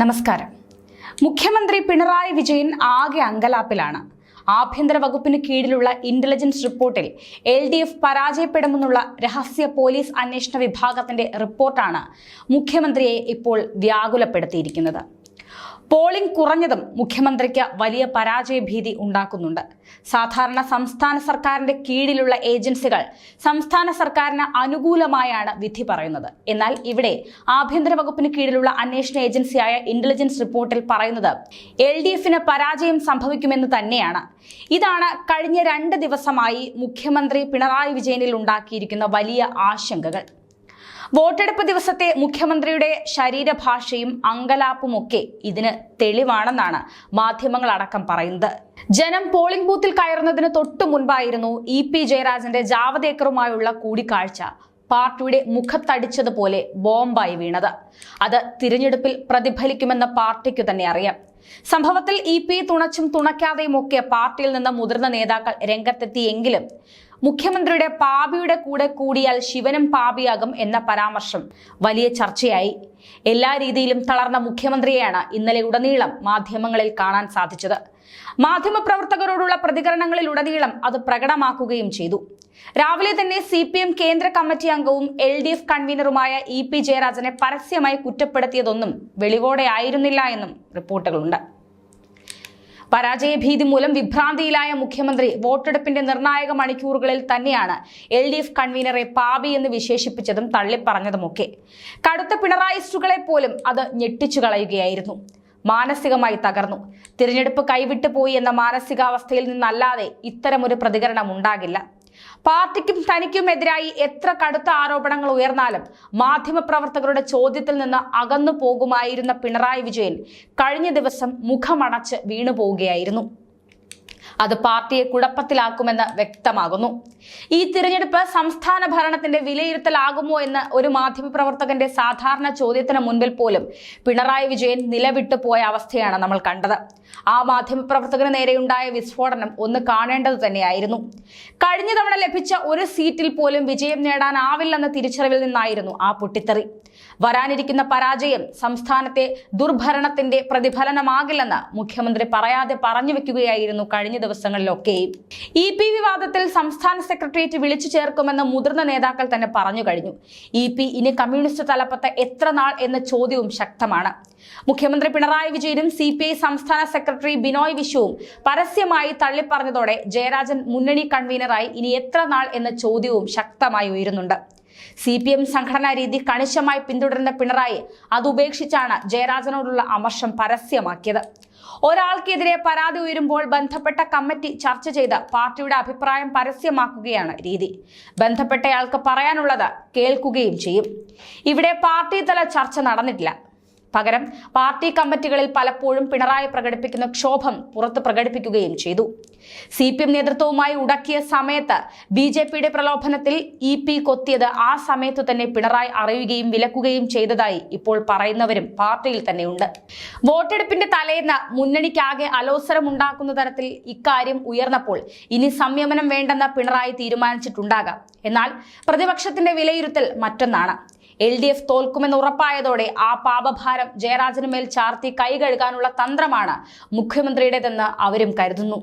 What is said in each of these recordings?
നമസ്കാരം. മുഖ്യമന്ത്രി പിണറായി വിജയൻ ആകെ അങ്കലാപ്പിലാണ്. ആഭ്യന്തര വകുപ്പിന് കീഴിലുള്ള ഇന്റലിജൻസ് റിപ്പോർട്ടിൽ എൽ ഡി എഫ് പരാജയപ്പെടുമെന്നുള്ള രഹസ്യ പോലീസ് അന്വേഷണ വിഭാഗത്തിന്റെ റിപ്പോർട്ടാണ് മുഖ്യമന്ത്രിയെ ഇപ്പോൾ വ്യാകുലപ്പെടുത്തിയിരിക്കുന്നത്. പോളിംഗ് കുറഞ്ഞതും മുഖ്യമന്ത്രിക്ക് വലിയ പരാജയ ഭീതി ഉണ്ടാക്കുന്നുണ്ട്. സാധാരണ സംസ്ഥാന സർക്കാരിന്റെ കീഴിലുള്ള ഏജൻസികൾ സംസ്ഥാന സർക്കാരിന് അനുകൂലമായാണ് വിധി പറയുന്നത്. എന്നാൽ ഇവിടെ ആഭ്യന്തര വകുപ്പിന് കീഴിലുള്ള അന്വേഷണ ഏജൻസിയായ ഇന്റലിജൻസ് റിപ്പോർട്ടിൽ പറയുന്നത് എൽ ഡി എഫിന് പരാജയം സംഭവിക്കുമെന്ന് തന്നെയാണ്. ഇതാണ് കഴിഞ്ഞ രണ്ട് ദിവസമായി മുഖ്യമന്ത്രി പിണറായി വിജയനിൽ ഉണ്ടാക്കിയിരിക്കുന്ന വലിയ ആശങ്കകൾ. വോട്ടെടുപ്പ് ദിവസത്തെ മുഖ്യമന്ത്രിയുടെ ശരീരഭാഷയും അങ്കലാപ്പുമൊക്കെ ഇതിന് തെളിവാണെന്നാണ് മാധ്യമങ്ങൾ അടക്കം പറയുന്നത്. ജനം പോളിംഗ് ബൂത്തിൽ കയറുന്നതിന് തൊട്ടു മുൻപായിരുന്നു ഇ പി ജയരാജന്റെ ജാവദേക്കറുമായുള്ള കൂടിക്കാഴ്ച. പാർട്ടിയുടെ മുഖത്തടിച്ചതുപോലെ ബോംബായി വീണത്. അത് തിരഞ്ഞെടുപ്പിൽ പ്രതിഫലിക്കുമെന്ന പാർട്ടിക്കു തന്നെ അറിയാം. സംഭവത്തിൽ ഇ പി തുണച്ചും തുണയ്ക്കാതെയും ഒക്കെ പാർട്ടിയിൽ നിന്ന് മുതിർന്ന നേതാക്കൾ രംഗത്തെത്തിയെങ്കിലും മുഖ്യമന്ത്രിയുടെ പാപിയുടെ കൂടെ കൂടിയാൽ ശിവനും പാപിയാകും എന്ന പരാമർശം. വലിയ ചർച്ചയായി. എല്ലാ രീതിയിലും തളർന്ന മുഖ്യമന്ത്രിയെയാണ് ഇന്നലെ ഉടനീളം മാധ്യമങ്ങളിൽ കാണാൻ സാധിച്ചത്. മാധ്യമപ്രവർത്തകരോടുള്ള പ്രതികരണങ്ങളിൽ ഉടനീളം അത് പ്രകടമാക്കുകയും ചെയ്തു. രാവിലെ തന്നെ സി പി എം കേന്ദ്ര കമ്മിറ്റി അംഗവും എൽ ഡി എഫ് കൺവീനറുമായ ഇ പി ജയരാജനെ പരസ്യമായി കുറ്റപ്പെടുത്തിയതൊന്നും വെളിവോടെ ആയിരുന്നില്ല എന്നും റിപ്പോർട്ടുകളുണ്ട്. പരാജയഭീതി മൂലം വിഭ്രാന്തിയിലായ മുഖ്യമന്ത്രി വോട്ടെടുപ്പിന്റെ നിർണായക മണിക്കൂറുകളിൽ തന്നെയാണ് എൽ ഡി എഫ് കൺവീനറെ പാപി എന്ന് വിശേഷിപ്പിച്ചതും തള്ളിപ്പറഞ്ഞതുമൊക്കെ. കടുത്ത പിണറായിസ്റ്റുകളെ പോലും അത് ഞെട്ടിച്ചു കളയുകയായിരുന്നു. മാനസികമായി തകർന്നു. തിരഞ്ഞെടുപ്പ് കൈവിട്ടു പോയി എന്ന മാനസികാവസ്ഥയിൽ നിന്നല്ലാതെ ഇത്തരമൊരു പ്രതികരണം ഉണ്ടാകില്ല. പാർട്ടിക്കും തനിക്കും എതിരായി എത്ര കടുത്ത ആരോപണങ്ങൾ ഉയർന്നാലും മാധ്യമപ്രവർത്തകരുടെ ചോദ്യത്തിൽ നിന്ന് അകന്നു പോകുമായിരുന്ന പിണറായി വിജയൻ കഴിഞ്ഞ ദിവസം മുഖമടച്ച് വീണുപോവുകയായിരുന്നു. അത് പാർട്ടിയെ കുഴപ്പത്തിലാക്കുമെന്ന് വ്യക്തമാകുന്നു. ഈ തിരഞ്ഞെടുപ്പ് സംസ്ഥാന ഭരണത്തിന്റെ വിലയിരുത്തലാകുമോ എന്ന ഒരു മാധ്യമപ്രവർത്തകന്റെ സാധാരണ ചോദ്യത്തിന് മുൻപിൽ പോലും പിണറായി വിജയൻ നിലവിട്ടു പോയ അവസ്ഥയാണ് നമ്മൾ കണ്ടത്. ആ മാധ്യമപ്രവർത്തകന് നേരെയുണ്ടായ വിസ്ഫോടനം ഒന്ന് കാണേണ്ടത് തന്നെയായിരുന്നു. കഴിഞ്ഞ തവണ ലഭിച്ച ഒരു സീറ്റിൽ പോലും വിജയം നേടാനാവില്ലെന്ന തിരിച്ചറിവിൽ നിന്നായിരുന്നു ആ പൊട്ടിത്തെറി. വരാനിരിക്കുന്ന പരാജയം സംസ്ഥാനത്തെ ദുർഭരണത്തിന്റെ പ്രതിഫലനമാകില്ലെന്ന് മുഖ്യമന്ത്രി പറയാതെ പറഞ്ഞു വെക്കുകയായിരുന്നു കഴിഞ്ഞ ദിവസങ്ങളിലൊക്കെയും. ഇ പി വിവാദത്തിൽ സംസ്ഥാന സെക്രട്ടേറിയറ്റ് വിളിച്ചു ചേർക്കുമെന്ന് മുതിർന്ന നേതാക്കൾ തന്നെ പറഞ്ഞു കഴിഞ്ഞു. ഇ പി ഇനി കമ്മ്യൂണിസ്റ്റ് തലപ്പത്ത് എത്ര നാൾ എന്ന ചോദ്യവും ശക്തമാണ്. മുഖ്യമന്ത്രി പിണറായി വിജയനും സി പി ഐ സംസ്ഥാന സെക്രട്ടറി ബിനോയ് വിശ്വവും പരസ്യമായി തള്ളിപ്പറഞ്ഞതോടെ ജയരാജൻ മുന്നണി കൺവീനറായി ഇനി എത്ര നാൾ എന്ന ചോദ്യവും ശക്തമായി ഉയരുന്നുണ്ട്. സി പി എം സംഘടനാ രീതി കണിശമായി പിന്തുടരുന്ന പിണറായി അതുപേക്ഷിച്ചാണ് ജയരാജനോടുള്ള അമർഷം പരസ്യമാക്കിയത്. ഒരാൾക്കെതിരെ പരാതി ഉയരുമ്പോൾ ബന്ധപ്പെട്ട കമ്മിറ്റി ചർച്ച ചെയ്ത് പാർട്ടിയുടെ അഭിപ്രായം പരസ്യമാക്കുകയാണ് രീതി. ബന്ധപ്പെട്ടയാൾക്ക് പറയാനുള്ളത് കേൾക്കുകയും ചെയ്യും. ഇവിടെ പാർട്ടി തല ചർച്ച നടന്നിട്ടില്ല. പകരം പാർട്ടി കമ്മിറ്റികളിൽ പലപ്പോഴും പിണറായി പ്രകടിപ്പിക്കുന്ന ക്ഷോഭം പുറത്ത് പ്രകടിപ്പിക്കുകയും ചെയ്തു. സി പി എം നേതൃത്വവുമായി ഉടക്കിയ സമയത്ത് ബി ജെ പിയുടെ പ്രലോഭനത്തിൽ ഇ പി കൊത്തിയത് ആ സമയത്ത് തന്നെ പിണറായി അറിയുകയും വിലക്കുകയും ചെയ്തതായി ഇപ്പോൾ പറയുന്നവരും പാർട്ടിയിൽ തന്നെയുണ്ട്. വോട്ടെടുപ്പിന്റെ തലേന്ന് മുന്നണിക്കാകെ അലോസരമുണ്ടാക്കുന്ന തരത്തിൽ ഇക്കാര്യം ഉയർന്നപ്പോൾ ഇനി സംയമനം വേണ്ടെന്ന് പിണറായി തീരുമാനിച്ചിട്ടുണ്ടാകാം. എന്നാൽ പ്രതിപക്ഷത്തിന്റെ വിലയിരുത്തൽ മറ്റൊന്നാണ്. എൽ ഡി എഫ് തോൽക്കുമെന്ന് ഉറപ്പായതോടെ ആ പാപഭാരം ജയരാജന് മേൽ ചാർത്തി കൈ കഴുകാനുള്ള തന്ത്രമാണ് മുഖ്യമന്ത്രിയുടേതെന്ന് അവരും കരുതുന്നു.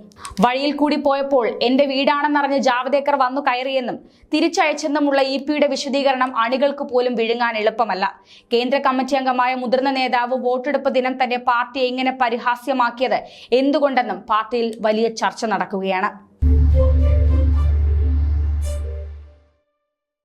വഴിയിൽ കൂടി പോയപ്പോൾ എന്റെ വീടാണെന്നറിഞ്ഞ് ജാവദേക്കർ വന്നു കയറിയെന്നും തിരിച്ചയച്ചെന്നുമുള്ള ഇ പിയുടെ വിശദീകരണം അണികൾക്ക് പോലും വിഴുങ്ങാൻ എളുപ്പമല്ല. കേന്ദ്ര കമ്മിറ്റി അംഗമായ മുതിർന്ന നേതാവ് വോട്ടെടുപ്പ് ദിനം തന്നെ പാർട്ടിയെ ഇങ്ങനെ പരിഹാസ്യമാക്കിയത് എന്തുകൊണ്ടെന്നും പാർട്ടിയിൽ വലിയ ചർച്ച നടക്കുകയാണ്.